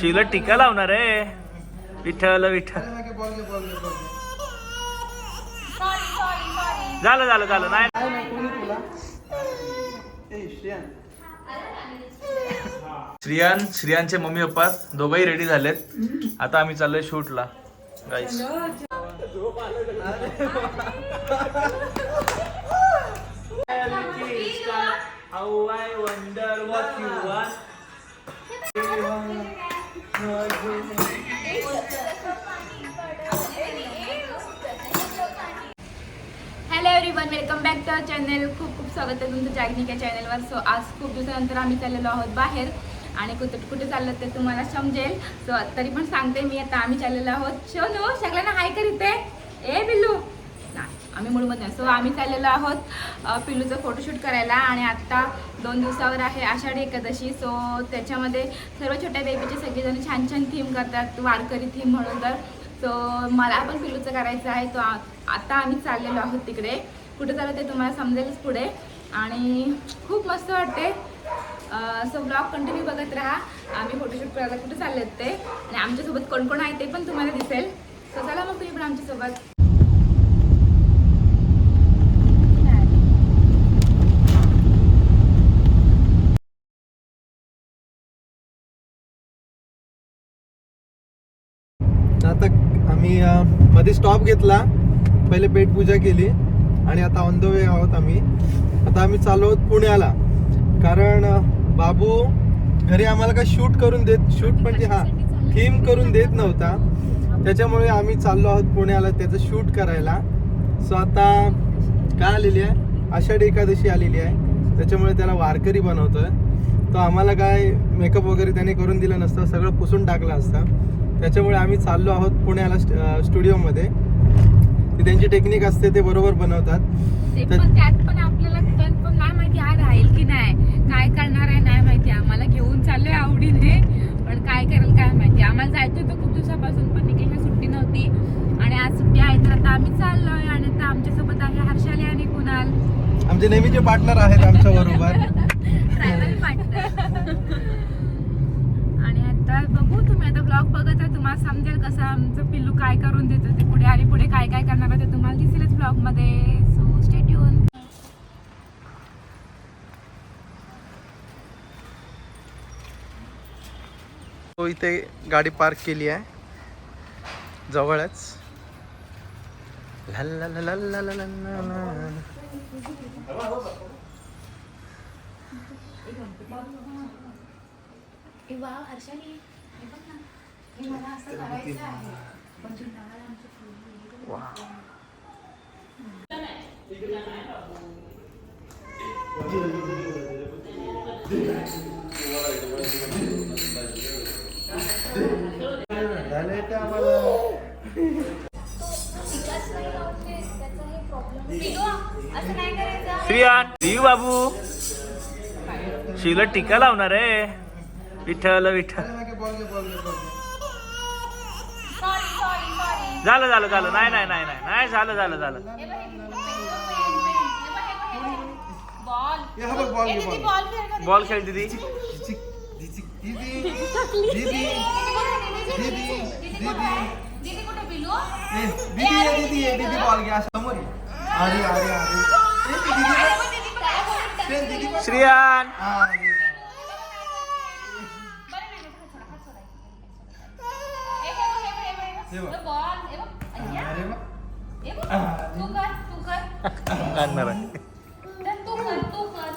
शिवला टीका लावणार आहे. विठ्ठल विठ्ठल. झालं झालं झालं. नाही काय नाही. कोणी तुला ए श्रेयान श्रियान श्रियांचे मम्मी पप्पा दोघंही रेडी झालेत. आता आम्ही चाललोय शूटला. Guys How I wonder what you want. Hello everyone welcome back to our channel खूप खूप स्वागत आहे तुमचं जागनिका या चॅनलवर सो आज खूप दिवसानंतर आम्ही चाललेलो आहोत बाहेर आणि कुठे कुठे चाललं ते तुम्हाला समजेल. सो तरी पण सांगते मी आता आम्ही चाललेलो आहोत. शोनू सगळ्यांना हाय करीते. ए बिल्लू. आम्ही मूडमध्ये नाही सो आम्ही चाललेलो आहोत पिलूचं फोटोशूट करायला आणि आत्ता दोन दिवसावर आहे आषाढी एकादशी. सो त्याच्यामध्ये सर्व छोट्या देवीचे सगळेजण छान छान थीम करतात वारकरी थीम म्हणून तर. सो मला पण पिलूचं करायचं आहे. तो आत्ता आता आम्ही चाललेलो आहोत तिकडे. कुठे चाललं ते तुम्हाला समजेलच पुढे. आणि खूप मस्त वाटते. सो ब्लॉग कंटिन्यू बघत राहा. आम्ही फोटोशूट करायला कुठे चालले ते. आणि आमच्यासोबत कोण कोण आहे ते पण तुम्हाला दिसेल. सो चला मग तुम्ही पण आमच्यासोबत आता आम्ही अ, मध्ये स्टॉप घेतला. पहिले पेटपूजा केली. आणि आता ऑन द वे आहोत आम्ही. आता आम्ही चाललो आहोत पुण्याला. कारण बाबू घरी आम्हाला काय शूट करून देत शूट म्हणजे हा थीम करून देत नव्हता. त्याच्यामुळे आम्ही चाललो आहोत पुण्याला त्याचं शूट करायला. सो आता काय आलेली आहे? आषाढी एकादशी आलेली आहे. त्याच्यामुळे त्याला वारकरी बनवतोय. तो आम्हाला काय मेकअप वगैरे त्याने करून दिलं नसतं. सगळं पुसून टाकलं असतं. त्याच्यामुळे आम्ही चाललो आहोत पुण्याला स्टुडिओमध्ये. ती त्यांची टेक्निक असते ते बरोबर बनवतात. पण त्यात पण आपल्याला कन्फर्म नाही माहिती हा राहील की नाही काय करणार आहे नाही माहिती. आम्हाला घेऊन चाललोय आवडीने पण काय करेल काय माहिती. आम्हाला जायचं होतं खूप दिवसापासून पण निघायला सुट्टी नव्हती. आणि आज सुट्टी आहे तर आता आम्ही चाललोय. आणि आता आमच्यासोबत आहे हर्षाली आणि कुणाल. आमचे नेहमीचे पार्टनर आहेत आमच्या बरोबर. ब्लॉग बघत तर तुम्हाला समजेल कसं आमचं पिल्लू काय करून देतो ते पुढे आणि पुढे काय काय करणार ते तुम्हाला दिसेलच ब्लॉगमध्ये सो स्टेट येऊन इथे गाडी पार्क केली आहे. जवळच. हर्षाली श्रियान श्री बाबू. शिवला टीका लावणार आहे. विठ्ठल विठ्ठल. झालं झालं झालं नाही नाही नाही नाही नाही झालं झालं झालं बॉल हे बघ बॉल घे बॉल बॉल खेळ दीदी दीदी दीदी दीदी दीदी दीदी दीदी कुठे पिलू ए, दीदी ये दीदी ये दीदी बॉल घ्या समोर ये. अरे अरे अरे ए, ती दीदी बघ. ते दीदी बघ. श्रियान अरे. हे बघ. आणणार आहे. तर तू कर तू कर.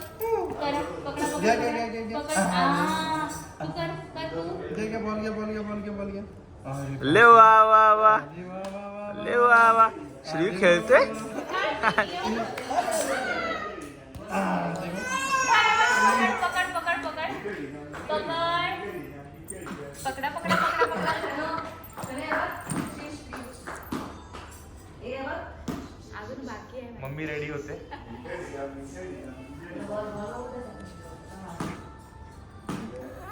कर पकडा पकडा घ्या, घ्या, घ्या, घ्या, घ्या. पकड. आ, तू कर कर तू. घे, घे, बॉल घे बॉल अरे ले वा वा वा अरे वा, वा, वा, वा. ले वा वा. श्री खेळते. पकड पकड पकड पकड. पकड. पकडा पकडा पकडा पकडा. मम्मी रेडी होते.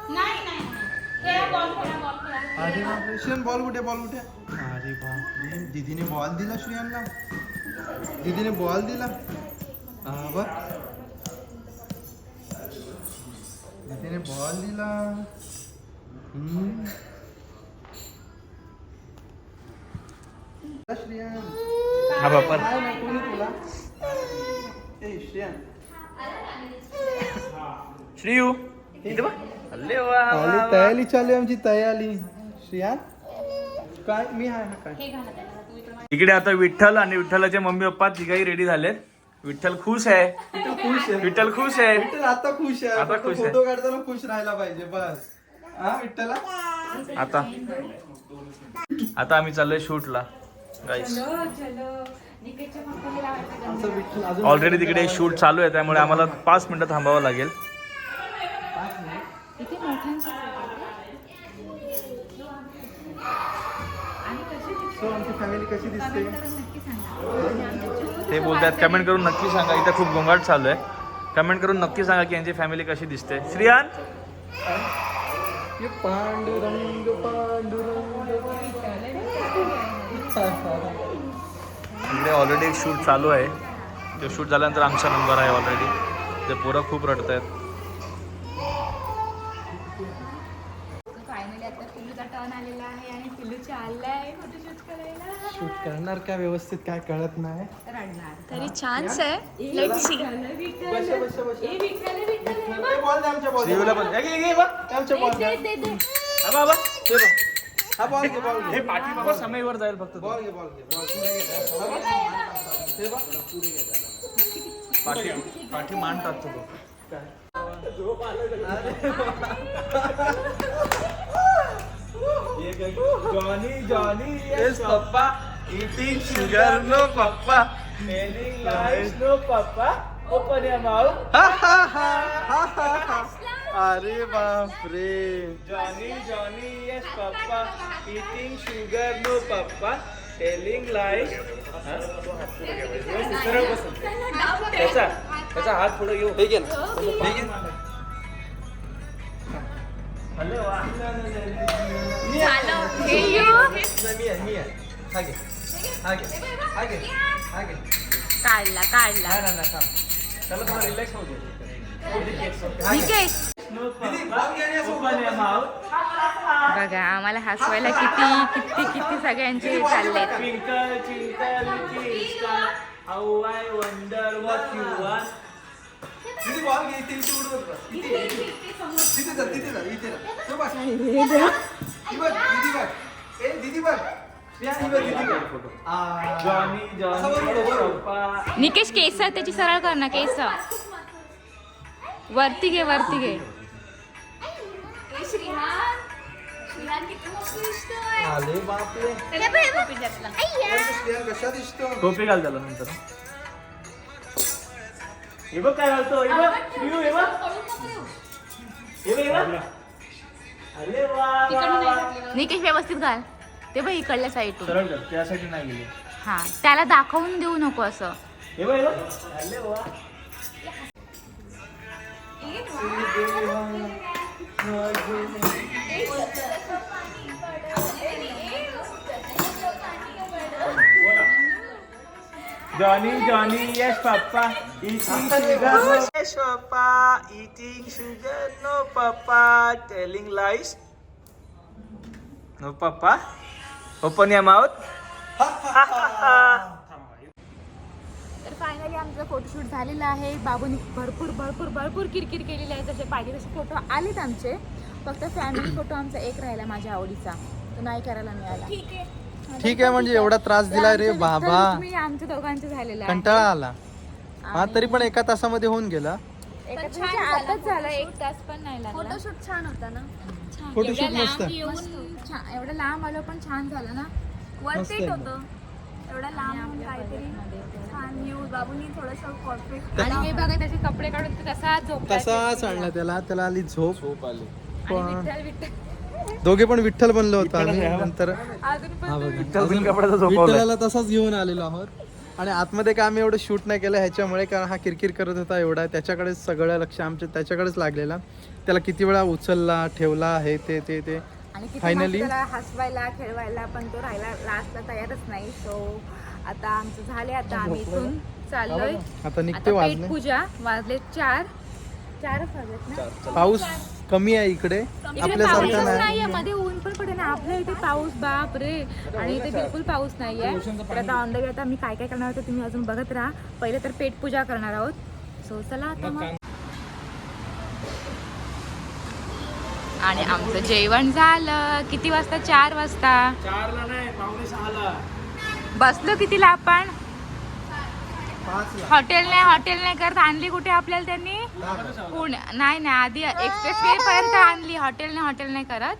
नाही नाही खेळा बॉल खेळा बॉल खेळा. अरे बापरे श्रेयन बॉल कुठे बॉल कुठे? अरे बापरे दीदीने बॉल दिला श्रेयनला दीदीने बॉल दिला. हा बघ. दीदीने बॉल दिला. हम्म. श्रेयान. हा बापा काय नाही, कोणी तुला? ए, श्रेयान. श्रीयू. तयारी चालू आहे आमची तयारी श्रेयान काय मी आहे हा काय इकडे आता विठ्ठल आणि विठ्ठलाचे मम्मी पप्पा तिघाही रेडी झालेत. विठ्ठल खुश आहे. विठ्ठल खुश आहे. विठ्ठल खुश आहे. विठ्ठल आता खुश आहे. आता खुश आहे. फोटो काढताना खुश राहायला पाहिजे बस. हा विठ्ठला? आता. आता आम्ही चाललोय शूटला. ऑलरेडी तिकडे शूट चालू आहे त्यामुळे आम्हाला पाच मिनिटं थांबावं लागेल. So, आमची फॅमिली कशी दिसते? ते बोलतात कमेंट करून नक्की सांगा. इथे खूप गोंगाट चालू आहे. कमेंट करून नक्की सांगा की यांची फॅमिली कशी दिसते. श्रियान? ये पांडुरंग पांडुरंग इकडे ऑलरेडी एक शूट चालू आहे ते शूट झाल्यानंतर आमचा नंबर आहे ऑलरेडी ते पोरं खूप रडत आहेत फायनली आता पिल्लूचा टर्न आलेला आहे आणि पिल्लू चाललाय फोटोशूट करायला शूट करणार काय व्यवस्थित काय कळत नाही तरी छानच आहे लेट्स सी हे आमच्या बॉल बॉल. हा. हे हा बॉल घे. बॉल हे पाठी बाबा समयवर जाईल फक्त. बॉल घे बॉल घे. बॉल पुढे घे हा बघ. हे पाठी पाठी मान टाकतो तो Johnny Johnny yes papa eating sugar no papa telling lies no papa open your mouth अरे बाप रे Johnny Johnny yes papa eating sugar no papa telling lies सरळ बसून त्याचा त्याचा हात पुढे घेऊ हे घे ना? हे घे हॅलो हे. यू मी आहे मी आहे. हा घे. हा घे. हा घे. हा घे. काढला काढला. नाही नाही नाही थांब. त्याला थोडा रिलॅक्स होऊ दे. योर माउथ बघा आम्हाला हसवायला किती किती किती सगळ्यांचे papa. निकेश केस त्याची सरळ कर ना केस वरती घे वरती घे. आले बापरे कशा दिसतो? टोपी घाल त्याला नंतर. हे बघ काय घालतो हे बघ. श्रीयू, हे बघ. हे बघ हे बघ. अरे वा वा, वा. निकेश व्यवस्थित घाल. ते बघ इकडल्या साईडून सरळ कर त्यासाठी नाही गेले. हा त्याला दाखवून देऊ नको असं. हे बघ हे बघ. अरे वा. Johnny, Johnny, yes, Papa. Eating sugar, no. Yes, Papa. Eating sugar, no, Papa. Telling lies. No, Papa. Open your mouth. तर फायनली आमचं फोटोशूट झालेलं आहे. बाबूनी भरपूर भरपूर भरपूर किरकिर केलेली आहे. जसे पाहिजे तसे फोटो आलेत आमचे. फक्त फॅमिली फोटो आमचा एक राहिला माझ्या आवडीचा. तो नाही करायला मिळाला. ठीक आहे. म्हणजे एवढा त्रास दिला रे बाबा. मी आमच्या दोघांचं झालेलं आहे. कंटाळा आला. हा तरी पण एका तासामध्ये होऊन गेला. एका दिवशी आताच झालं एक. तास पण नाही लागला. फोटोशूट छान होता ना? फोटोशूट एवढ्या मस्त. लांब येऊन छान- एवढं लांब आलं पण छान झालं ना. मस्त वर्थ इट एकदम. होतं. एवढा लांब काहीतरी छान न्यू बाबूनी थोडंसं कॉर्पोरेट आणि हे बघा त्याचे कपडे काढून तो कसा झोप तसाच आणला त्याला. त्याला आली झोप. झोप आली. पण विठ्ठल विठ्ठल. दोघे पण विठ्ठल बनलो होतो आम्ही. नंतर अजून पण हा बघा. विठ्ठल कपड्याचा झोपवलाय. विठ्ठलाला तसाच घेऊन आलेलो आहोत. आणि आतमध्ये काय आम्ही एवढं शूट नाही केलं ह्याच्यामुळे कारण हा किरकिर करत होता एवढा. त्याच्याकडेच सगळं लक्ष आमच्या त्याच्याकडेच लागलेला. त्याला किती वेळा उचलला ठेवला हे ते ते ते. आणि किती Finally- मस्त त्याला हसवायला खेळवायला पण तो राहायला लास्टला तयारच नाही. सो आता आमचं झाले आता आम्ही इथून चाललोय. आता निघते वाजले. पूजा वाजले चार. चारच वाजलेत ना? पाऊस कमी आहे इकडे. इकडे आपल्यासारखं नाहीये मध्ये ऊन पण पडे ना आपल्या इथे पाऊस बाप रे आणि इथे बिलकुल पाऊस नाहीये. तर आता ऑन द वे आता मी काय काय करणार आहोत ते तुम्ही अजून बघत राहा. पहिले तर पेट पूजा करणार आहोत. सो चला आता मग. आणि आमचं जेवण झालं. किती वाजता? चार वाजता. चारला नाही पावणे सहाला. बसलो कितीला आपण? हॉटेल नाही हॉटेल नाही करत आणली कुठे आपल्याला त्यांनी? पुणे. नाही नाही आधी एक्सप्रेस वे पर्यंत आणली. हॉटेल नाही हॉटेल नाही करत.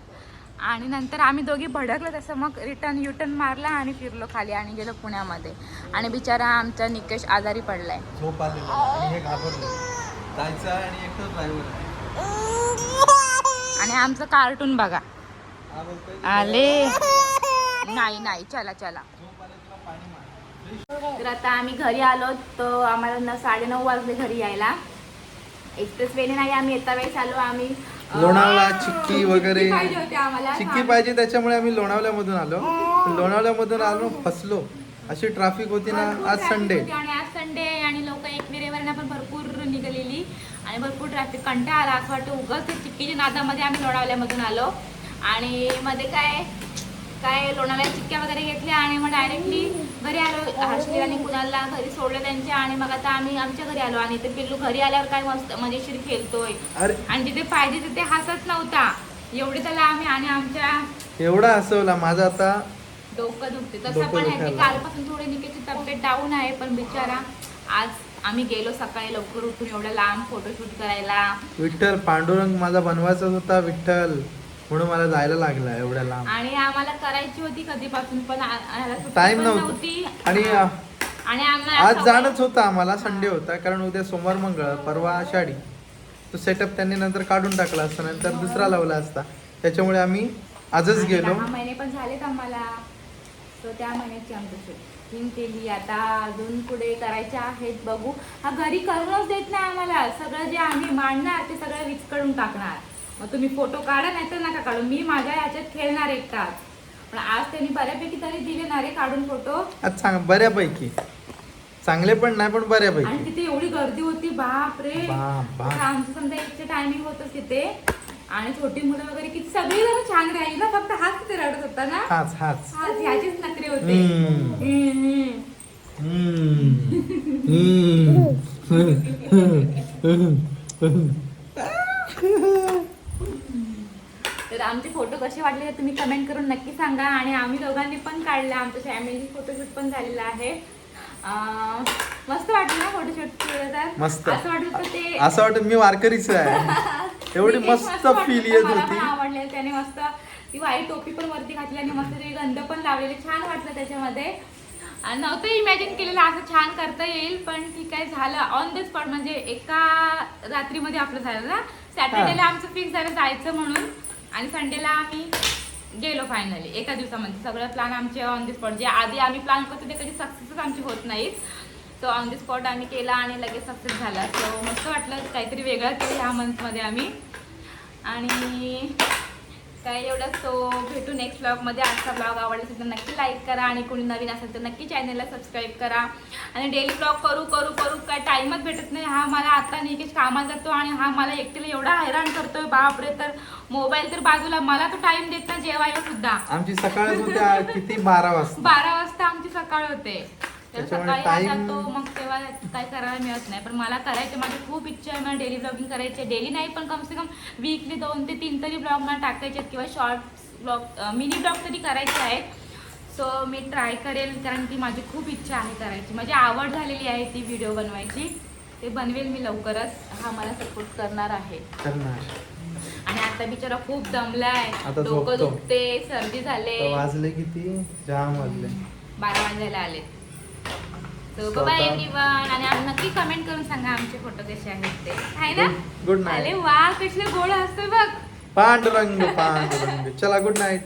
आणि नंतर आम्ही दोघी भडकलो तसं मग रिटर्न युटर्न मारला आणि फिरलो खाली आणि गेलो पुण्यामध्ये. आणि बिचारा आमचा निकेश आजारी पडलाय. आणि आमचं कार्टून बघा. आले. नाही नाही चला चला. तर आता आम्ही घरी आलो तर आम्हाला न साडेनऊ वाजले घरी यायला. एक्सप्रेस वेने नाही आम्ही येता वेळेस आलो आम्ही लोणावळा चिक्की वगैरे. चिक्की पाहिजे होती आम्हाला. चिक्की पाहिजे त्याच्यामुळे आम्ही लोणावल्यामधून आलो. लोणावल्यामधून आलो फसलो. अशी ट्रॅफिक होती ना आज संडे आणि आज संडे आणि लोक एकविरेवरनं पण भरपूर निघालेली. आणि भरपूर ट्रॅफिक कंटाळा आला. असं वाटतं उगाच चिक्कीच्या नादामध्ये आम्ही लोणावल्यामधून आलो. आणि मध्ये काय काय लोणावल्या चिक्क्या वगैरे घेतल्या आणि मग डायरेक्टली घरी आलो. हर्षली आणि कुणालला घरी सोडलं त्यांच्या आणि मग आता आम्ही आमच्या घरी आलो आणि ते पिल्लू घरी आल्यावर काय मस्त मजेशीर खेळतोय. आणि जिथे पाहिजे तिथे हसत नव्हता. एवढे त्याला आम्ही आणि आमच्या एवढा हसवला. माझा आता डोकं दुखते तसं पण आहे की. कालपासून थोडी निकेची तब्येत डाऊन आहे पण बिचारा आज आम्ही गेलो सकाळी लवकर उठून एवढा लांब फोटोशूट करायला. विठ्ठल पांडुरंग माझा बनवायचाच होता विठ्ठल. म्हणून मला जायला लागला एवढ्या लांब. आणि आम्हाला करायची होती कधीपासून पण आ- आम्हाला सुट्टी टाइम पण नव्हती. आणि. अ, आणि आम्हाला आज जाणंच होतं आम्हाला संडे होता कारण उद्या सोमवार मंगळ परवा आषाढी. तो सेटअप त्यांनी नंतर काढून टाकला असता नंतर दुसरा लावला असता. त्याच्यामुळे आम्ही आजच आणि गेलो. दहा महिने पण झालेत आम्हाला. तर त्या महिन्याची आमची शूटिंग केली. आता अजून पुढे करायचे आहेत बघू. हा घरी करूनच देत नाही आम्हाला. सगळं जे आम्ही मांडणार ते सगळं विस्कळून टाकणार. मग तुम्ही फोटो काढा नाही तर नका काढू. मी माझ्या याच्यात खेळणार एकटाच. पण आज त्यांनी बऱ्यापैकी तरी दिले ना रे काढून फोटो आज बऱ्यापैकी. चांगले पण नाही पण आणि बऱ्यापैकी तिथे एवढी गर्दी होती बाप रे बाप, बाप. तर आमचं समजा एकचे टायमिंग होतं तिथे. आणि छोटी मुलं वगैरे किती सगळी जण छान राहिली ना फक्त हाच तिथे रडत होता ना? हाच हाच. हाच ह्याचीच नखरे होते. हम्म. हम्म, हम्म. तर आमचे फोटो कसे वाटले ते तुम्ही कमेंट करून नक्की सांगा. आणि आम्ही दोघांनी पण काढला. आमचं फॅमिली फोटोशूट पण झालेलं आहे. मस्त वाटलं ना फोटोशूट केलं मस्त. असं वाटलं होतं ते असं वाटत मी वारकरीच आहे. एवढी मस्त फील येत मला होती. आवडले त्याने मस्त ती वाईट टोपी पण वरती घातली आणि मस्त ते गंध पण लावलेले. छान वाटलं त्याच्यामध्ये. आणि नव्हतं इमॅजिन केलेलं असं छान करता येईल पण ठीक आहे झालं. ऑन द स्पॉट म्हणजे एका रात्रीमध्ये आपलं झालं ना? सॅटर्डेला आमचं फिक्स झालं जायचं म्हणून. आणि संडेला आम्ही गेलो फायनली एका दिवसामध्ये. सगळं प्लॅन आमचे ऑन द स्पॉट जे आधी आम्ही प्लॅन करतो ते कधी सक्सेसच आमचे होत नाहीत. सो ऑन द स्पॉट आम्ही केला आणि लगेच सक्सेस झाला. सो मस्त वाटलं काहीतरी वेगळं केलं ह्या मंथमध्ये आम्ही. आणि काय एवढं सो भेटू नेक्स्ट ब्लॉगमध्ये आजचा ब्लॉग आवडला असेल तर नक्की लाईक करा आणि कोणी नवीन असेल तर नक्की चॅनलला सबस्क्राईब करा. आणि डेली ब्लॉग करू करू करू काय टाईमच भेटत नाही. हा मला आता निकेश कामाला जातो आणि हा मला एकटीला एवढा हैराण करतोय. बापरे तर मोबाईल तर बाजूला मला तो टाइम देत नाही जेवायला सुद्धा. आमची होत्या किती? बारा वाजता. बारा वाजता आमची सकाळ होते. तर त्याच्यामुळे सकाळी हा time- जातो मग तेव्हा काय करायला मिळत नाही. पण मला करायचं माझी खूप इच्छा आहे मला डेली ब्लॉगिंग करायची. डेली नाही पण कम से कम वीकली दोन ते तीन तरी ब्लॉग मला टाकायचे आहेत किंवा शॉर्ट ब्लॉग मिनी ब्लॉग तरी करायचे आहेत. सो मी ट्राय करेल कारण की माझी खूप इच्छा आहे करायची. माझी आवड झालेली आहे ती व्हिडिओ बनवायची. ते बनवेल मी लवकरच. हा मला सपोर्ट करणार आहे. करणार. आणि आता बिचारा खूप दमलाय. आता डोकं झोपतो. दुखते सर्दी झाले. तर वाजले किती? जाम वाजले. बारा वाजायला आले सो बाय एव्हरीवन आणि नक्की कमेंट करून सांगा आमचे फोटो कसे आहेत ते. आहे ना? Good night. अरे वा कसले गोड असतो बघ. पांडुरंग पांडुरंग. चला गुड नाईट